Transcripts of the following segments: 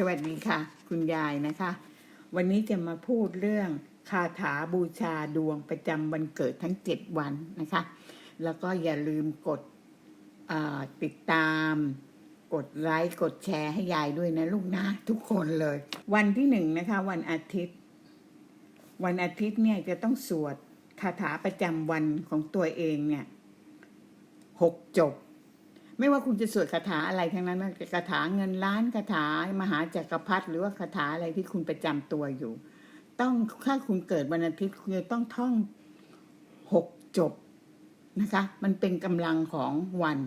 สวัสดีค่ะ คุณยายนะคะ วันนี้จะมาพูดเรื่องคาถาบูชาดวงประจำวันเกิดทั้ง 7 วันนะคะ แล้วก็อย่าลืมกดติดตาม กดไลค์กดแชร์ให้ยายด้วยนะลูกนะ ทุกคนเลย วันที่หนึ่งนะคะ วันอาทิตย์ วันอาทิตย์เนี่ยจะต้องสวดคาถาประจำวันของตัวเองเนี่ยหกจบ ไม่ว่าคุณจะสวดคาถาอะไรทั้งนั้นคาถาเงินล้านคาถามหาจักรพรรดิหรือว่าคาถาอะไรที่คุณประจำตัวอยู่ ต้องถ้าคุณเกิดวันอาทิตย์คุณจะต้องท่องหกจบนะคะ มันเป็นกำลังของวัน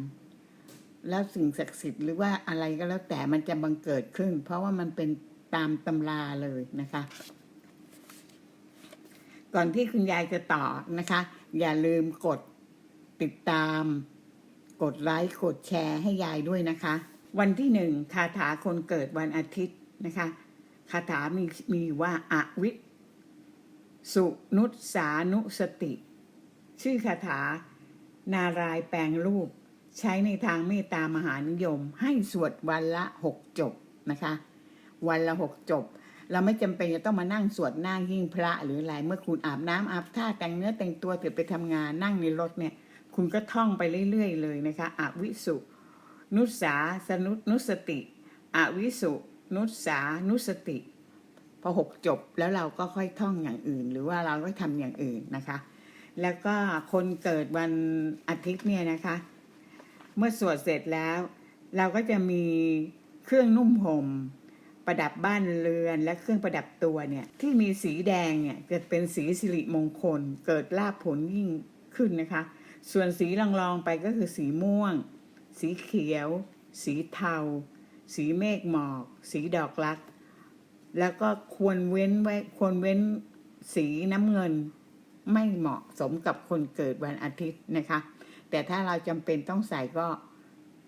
แล้วสิ่งศักดิ์สิทธิ์หรือว่าอะไรก็แล้วแต่มันจะบังเกิดขึ้น เพราะว่ามันเป็นตามตำราเลยนะคะ ก่อนที่คุณยายจะต่อนะคะ อย่าลืมกดติดตาม กดไลค์กดแชร์ให้ยายด้วยนะคะ วันที่หนึ่งคาถาคนเกิดวันอาทิตย์นะคะคาถามีมีว่าอาวิสุนุสสานุสติ ชื่อคาถานารายแปลงรูป ใช้ในทางเมตตามหานิยม ให้สวดวันละหกจบนะคะ วันละหกจบ เราไม่จำเป็นจะต้องมานั่งสวดหน้าหิ้งพระหรืออะไรเมื่อคุณอาบน้ำอาบท่าแต่งเนื้อแต่งตัวเสร็จไปทำงานนั่งในรถเนี่ย คุณก็ท่องไปเรื่อยๆเลยนะคะอวิสุนุสาสนุนุสติอวิสุนุสานุสติ พอหกจบแล้วเราก็ค่อยท่องอย่างอื่น หรือว่าเราก็ทำอย่างอื่นนะคะ แล้วก็คนเกิดวันอาทิตย์เนี่ยนะคะ เมื่อสวดเสร็จแล้ว เราก็จะมีเครื่องนุ่มห่มประดับบ้านเรือนและเครื่องประดับตัวเนี่ยที่มีสีแดงเนี่ยเกิดเป็นสีสิริมงคล เกิดลาภผลยิ่งขึ้นนะคะ ส่วนสีรองๆไปก็คือสีม่วง สีเขียว สีเทา สีเมฆหมอก สีดอกรัก แล้วก็ควรเว้นไว้ควรเว้นสีน้ำเงินไม่เหมาะสมกับคนเกิดวันอาทิตย์นะคะ แต่ถ้าเราจำเป็นต้องใส่ก็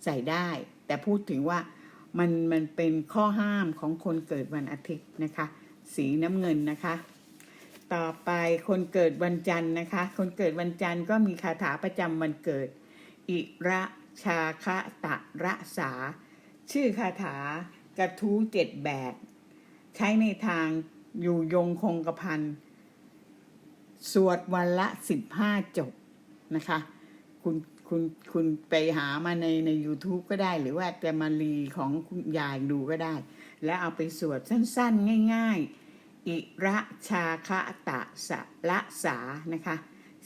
ใส่ได้ แต่พูดถึงว่ามันมันเป็นข้อห้ามของคนเกิดวันอาทิตย์นะคะ สีน้ำเงินนะคะ ต่อไปคนเกิดวันจันทร์นะคะ คนเกิดวันจันทร์ก็มีคาถาประจำวันเกิด อิระชาคะตะระสา ชื่อคาถากระทู้เจ็ดแบบ ใช้ในทางอยู่ยงคงกระพันสวดวันละสิบห้าจบนะคะ คุณคุณคุณไปหามาในใน YouTube ก็ได้ หรือว่าจะมารีของคุณยายดูก็ได้ แล้วเอาไปสวดสั้นๆ ง่าย ๆ อิระชาคะตะสะละสานะคะ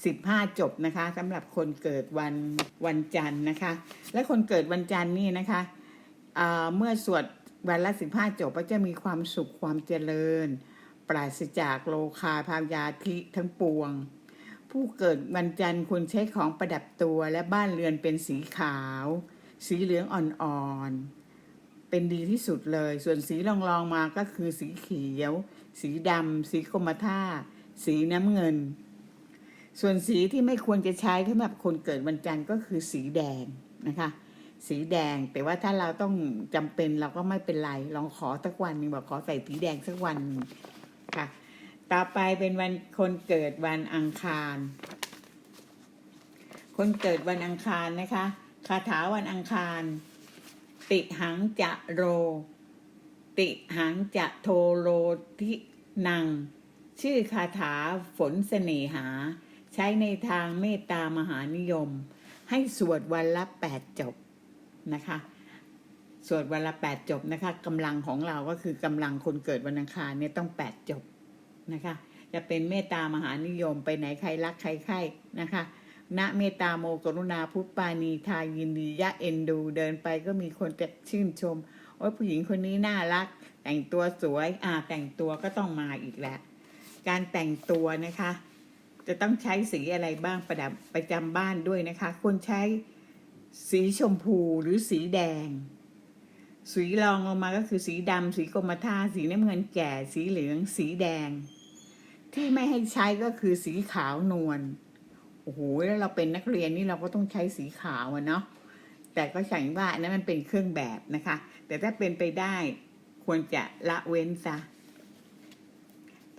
สิบห้าจบนะคะสำหรับคนเกิดวันวันจันทร์นะคะ และคนเกิดวันจันทร์นี่นะคะอ่าเมื่อสวดวันละสิบห้าจบก็จะมีความสุขความเจริญ ปราศจากโลคาพายาธิทั้งปวง ผู้เกิดวันจันทร์ควรใช้ของประดับตัวและบ้านเรือนเป็นสีขาว สีเหลืองอ่อนๆเป็นดีที่สุดเลย ส่วนสีรองรองๆมาก็คือสีเขียว สีดำสีกรมท่า สีน้ำเงิน ส่วนสีที่ไม่ควรจะใช้สำหรับคนเกิดวันจันทร์ก็คือสีแดงนะคะ สีแดงแต่ว่าถ้าเราต้องจำเป็นเราก็ไม่เป็นไร ลองขอสักวันหนึงบอกขอใส่สีแดงสักวันค่ะ ต่อไปเป็นวันคนเกิดวันอังคาร คนเกิดวันอังคารนะคะคาถาวันอังคาร ติหังจะโร ติหังจะโทโรทินัง ชื่อคาถาฝนเสน่หา ใช้ในทางเมตตามหานิยม ให้สวดวันละแปดจบนะคะสวดวันละแปดจบนะคะกำลังของเราก็คือกำลังคนเกิดวันอังคารเนี่ยต้องแปดจบนะคะ จะเป็นเมตตามหานิยมไปไหนใครรักใครใครนะคะณเมตตาโมกรุณาพุทปานีทายินดียะเอ็นดู เดินไปก็มีคนจะชื่นชม โอ้ยผู้หญิงคนนี้น่ารัก แต่งตัวสวย อ่า แต่งตัวก็ต้องมาอีกแหละการแต่งตัวนะคะ จะต้องใช้สีอะไรบ้างประดับประจำบ้านด้วยนะคะควรใช้สีชมพูหรือสีแดง สีรองลงมาก็คือสีดำสีกรมท่าสีน้ำเงินแก่ สีเหลือง สีแดง ที่ไม่ให้ใช้ก็คือสีขาวนวลโอ้โหแล้วเราเป็นนักเรียนนี่เราก็ต้องใช้สีขาวอะเนาะ แต่ก็ฉันว่าอันนั้นมันเป็นเครื่องแบบนะคะ แต่ถ้าเป็นไปได้ควรจะละเว้นซะ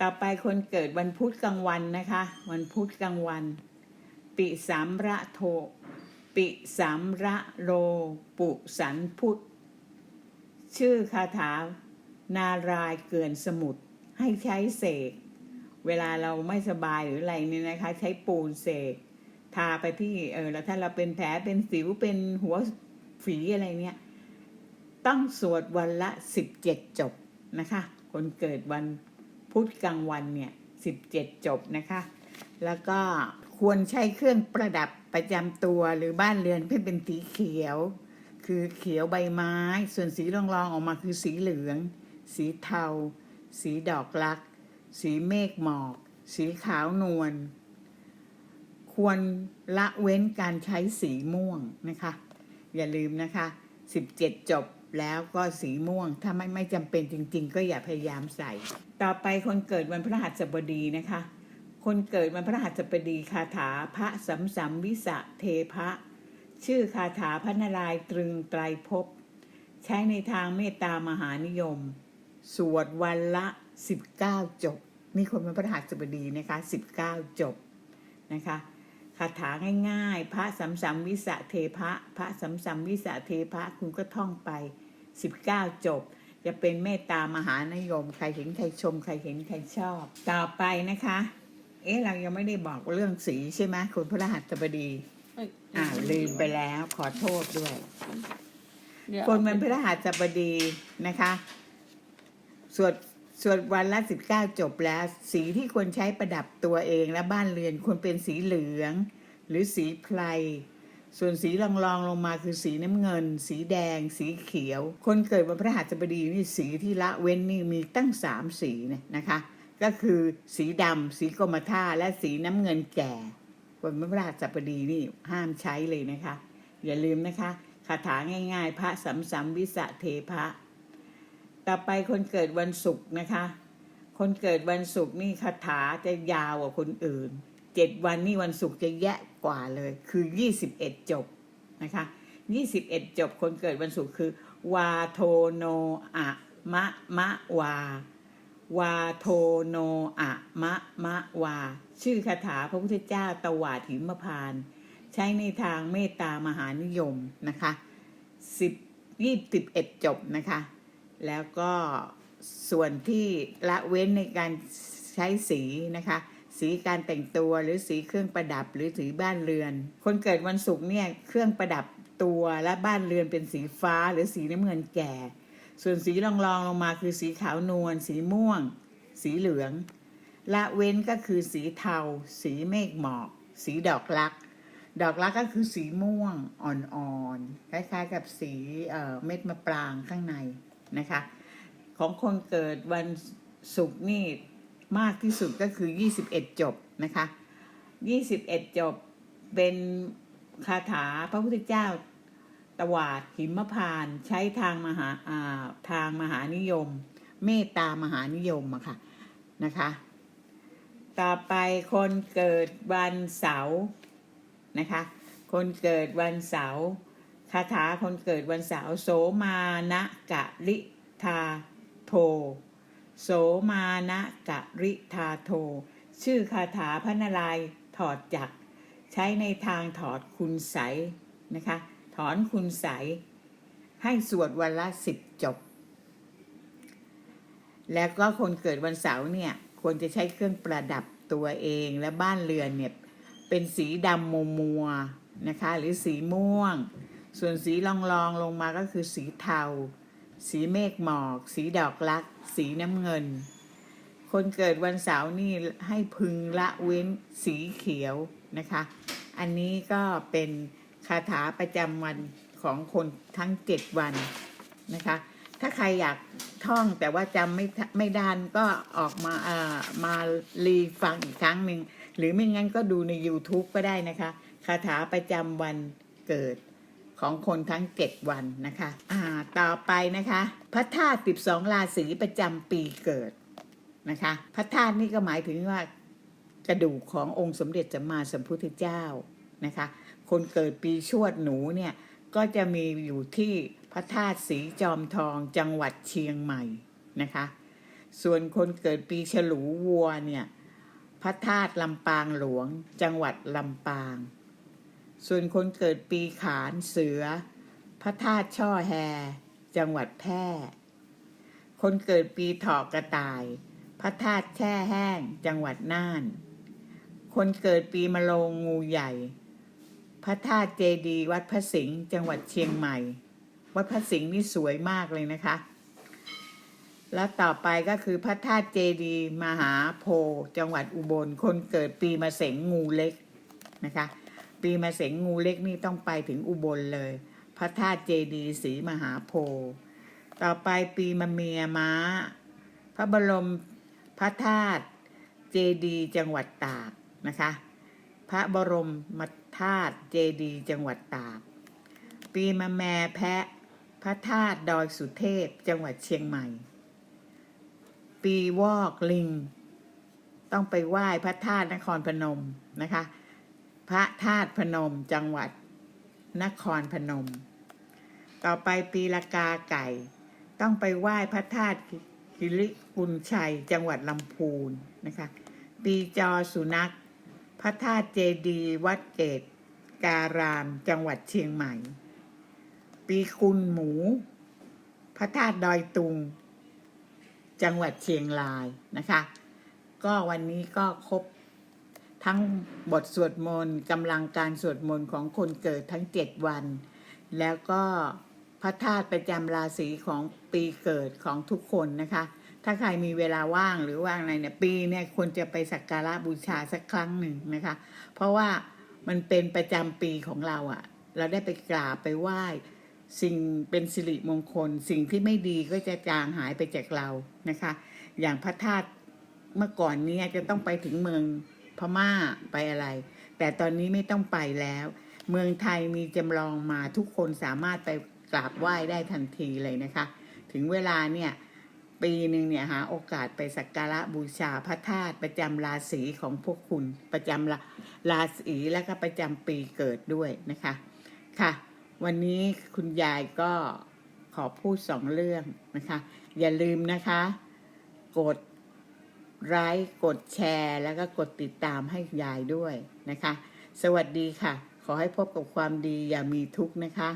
ต่อไปคนเกิดวันพุธกลางวันนะคะ วันพุธกลางวัน ปิสามระโท ปิสามระโรปุสันพุทธชื่อคาถานารายเกินสมุทรให้ใช้เสก เวลาเราไม่สบายหรืออะไรเนี่ยนะคะ ใช้ปูนเสกาไปที่เออแล้วถ้าเราเป็นแผลเป็นสิวเป็นหัวฝีอะไรเนี่ยต้องสวดวันละสิบเจ็ดจบนะคะ คนเกิดวันพุธกลางวันเนี่ยสิบเจ็ดจบนะคะ แล้วก็ควรใช้เครื่องประดับประจำตัวหรือบ้านเรือนให้เป็นสีเขียว คือเขียวใบไม้ ส่วนสีรองๆออกมาคือสีเหลือง สีเทา สีดอกลัก สีเมฆหมอก สีขาวนวล ควรละเว้นการใช้สีม่วงนะคะ อย่าลืมนะคะ 17 จบแล้วก็สีม่วง ถ้าไม่ไม่จำเป็นจริง ๆ ก็อย่าพยายามใส่ ต่อไปคนเกิดวันพฤหัสบดีนะคะ คนเกิดวันพฤหัสบดีคาถาพระสัมสัมวิสะเทพะ ชื่อคาถาพระนารายณ์ตรึงไตรภพใช้ในทางเมตตามหานิยม สวดวันละ 19 จบนี่คนเป็นพระหัสบดีนะคะ 19 จบนะคะ คาถาง่าย ๆ พระสัมสัมวิสะเทพะ พระสัมสัมวิสะเทพะคุณก็ท่องไป 19 จบ จะเป็นเมตตามหานิยม ใครเห็นใครชม ใครเห็นใครชอบ ต่อไปนะคะ เอ๊ะเรายังไม่ได้บอกเรื่องสีใช่ไหมคุณพระหัสบดีอ่าลืมไปแล้วขอโทษด้วยเดี๋ยวคนวันพฤหัสบดีนะคะสวด สวดวันละสิบเก้าจบแล้ว สีที่ควรใช้ประดับตัวเองและบ้านเรือนควรเป็นสีเหลือง หรือสีไพรส่วนสีรองรองลงมาคือสีน้ำเงิน สีแดง สีเขียว คนเกิดวันพฤหัสบดีนี่สีที่ละเว้นนี่มีตั้งสามสีเนี่ยนะคะ ก็คือสีดำสีกรมท่าและสีน้ำเงินแก่วันพฤหัสบดีนี่ห้ามใช้เลยนะคะ อย่าลืมนะคะคาถาง่าย ๆ พระสัมสัมวิสะเทพะ ต่อไปคนเกิดวันศุกร์นะคะ คนเกิดวันศุกร์นี่คาถาจะยาวกว่าคนอื่นเจ็ดวันนี่วันศุกร์จะแยะกว่าเลย คือยี่สิบเอ็ดจบนะคะยี่สิบเอ็ดจบคนเกิดวันศุกร์คือ วาโทโนอะมะมะวา วาโทโนอะมะมะวา ชื่อคาถาพระพุทธเจ้าตวาดหิมพาน ใช้ในทางเมตตามหานิยมนะคะสิบยี่สิบเอ็ดจบนะคะ แล้วก็ส่วนที่ละเว้นในการใช้สีนะคะ สีการแต่งตัวหรือสีเครื่องประดับหรือสีบ้านเรือน คนเกิดวันศุกร์เนี่ยเครื่องประดับตัวและบ้านเรือนเป็นสีฟ้าหรือสีน้ำเงินแก่ ส่วนสีรองรองลงมาคือสีขาวนวลสีม่วง สีเหลือง ละเว้นก็คือสีเทา สีเมฆหมอก สีดอกลัก ดอกลักก็คือสีม่วงอ่อนๆคล้ายๆกับสีเเม็ดมะปรางข้างใน นะคะ ของคนเกิดวันศุกร์นี่มากที่สุดก็คือ 21 จบนะคะ 21 จบเป็นคาถาพระพุทธเจ้าตวาดหิมพานใช้ทางมหาาทางมหานิยม เมตตามหานิยมอะค่ะนะคะ ต่อไปคนเกิดวันเสาร์นะคะ คนเกิดวันเสาร์ คาถาคนเกิดวันเสาร์โสมานะกะลิทาโท โสมานะกะริทาโท ชื่อคาถาพระนารายณ์ถอดจักรใช้ในทางถอดคุณใสนะคะ ถอนคุณใส ให้สวดวันละสิบจบ แล้วก็คนเกิดวันเสาร์เนี่ย ควรจะใช้เครื่องประดับตัวเองและบ้านเรือนเนี่ย เป็นสีดำมัวมัวๆนะคะ หรือสีม่วง ส่วนสีรองรองลงมาก็คือสีเทา สีเมฆหมอก สีดอกลัก สีน้ำเงิน คนเกิดวันเสาร์นี่ให้พึงละเว้นสีเขียวนะคะ อันนี้ก็เป็นคาถาประจำวันของคนทั้งเจ็ดวันนะคะ ถ้าใครอยากท่องแต่ว่าจำไม่ไม่ได้ก็ออกมาเอ่อมารีฟังอีกครั้งหนึ่ง หรือไม่งั้นก็ดูใน YouTube ก็ได้นะคะ คาถาประจำวันเกิด ของคนทั้งเจ็ดวันนะคะอ่าต่อไปนะคะ พระธาตุสิบสองราศีประจำปีเกิดนะคะ พระธาตุนี่ก็หมายถึงว่ากระดูกขององค์สมเด็จสัมมาสัมพุทธเจ้านะคะ คนเกิดปีชวดหนูเนี่ยก็จะมีอยู่ที่พระธาตุสีจอมทองจังหวัดเชียงใหม่นะคะ ส่วนคนเกิดปีฉลูวัวเนี่ยพระธาตุลำปางหลวง จังหวัดลำปาง ส่วนคนเกิดปีขานเสือ พระธาตุช่อแฮ จังหวัดแพร่ คนเกิดปีเถอกกระต่าย พระธาตุแช่แห้ง จังหวัดน่าน คนเกิดปีมะโรงงูใหญ่ พระธาตุเจดีวัดพระสิงห์จังหวัดเชียงใหม่ วัดพระสิงห์นี่สวยมากเลยนะคะ แล้วต่อไปก็คือพระธาตุเจดีมหาโพธิ์จังหวัดอุบล คนเกิดปีมะเสงงูเล็กนะคะ ปีมะเสงงูเล็กนี่ต้องไปถึงอุบลเลย พระธาตุเจดีย์ศรีมหาโพธิ์ต่อไปปีมะเมียม้า พระบรมพระธาตุเจดีย์จังหวัดตากนะคะ พระบรมมธาตุเจดีย์จังหวัดตาก ปีมะแม่แพะ พระธาตุดอยสุเทพจังหวัดเชียงใหม่ ปีวอกลิง ต้องไปไหว้พระธาตุนครพนมนะคะ พระธาตุพนมจังหวัด นครพนม ต่อไปปีละกาไก่ ต้องไปไหว้พระธาตุคิริกุลชัย จังหวัดลำพูนนะคะปีจอสุนัข พระธาตุเจดีวัดเกตการาม จังหวัดเชียงใหม่ ปีคุณหมู พระธาตุดอยตุง จังหวัดเชียงรายนะคะ ก็วันนี้ก็ครบ ทั้งบทสวดมนต์กำลังการสวดมนต์ของคนเกิดทั้งเจ็ดวัน แล้วก็พระธาตุประจำราศีของปีเกิดของทุกคนนะคะ ถ้าใครมีเวลาว่างหรือว่างอะไรเนี่ยปีเนี่ยควรจะไปสักการะบูชาสักครั้งหนึ่งนะคะ เพราะว่ามันเป็นประจำปีของเราอะ่ะ เราได้ไปกราบไปไหว้สิ่งเป็นสิริมงคล สิ่งที่ไม่ดีก็จะจางหายไปจากเรานะคะ อย่างพระธาตุเมื่อก่อนเนี้จะต้องไปถึงเมือง พม่าไปอะไร แต่ตอนนี้ไม่ต้องไปแล้ว เมืองไทยมีจำลองมาทุกคนสามารถไปกราบไหว้ได้ทันทีเลยนะคะ ถึงเวลาเนี่ยปีหนึ่งเนี่ยหาโอกาสไปสักการะบูชาพระธาตุประจำราศีของพวกคุณประจำราราศีและก็ประจำปีเกิดด้วยนะคะค่ะ วันนี้คุณยายก็ขอพูดสองเรื่องนะคะ อย่าลืมนะคะ กด ไลค์กดแชร์ แล้วก็กดติดตามให้ยายด้วยนะคะ สวัสดีค่ะ ขอให้พบกับความดีอย่ามีทุกข์นะคะ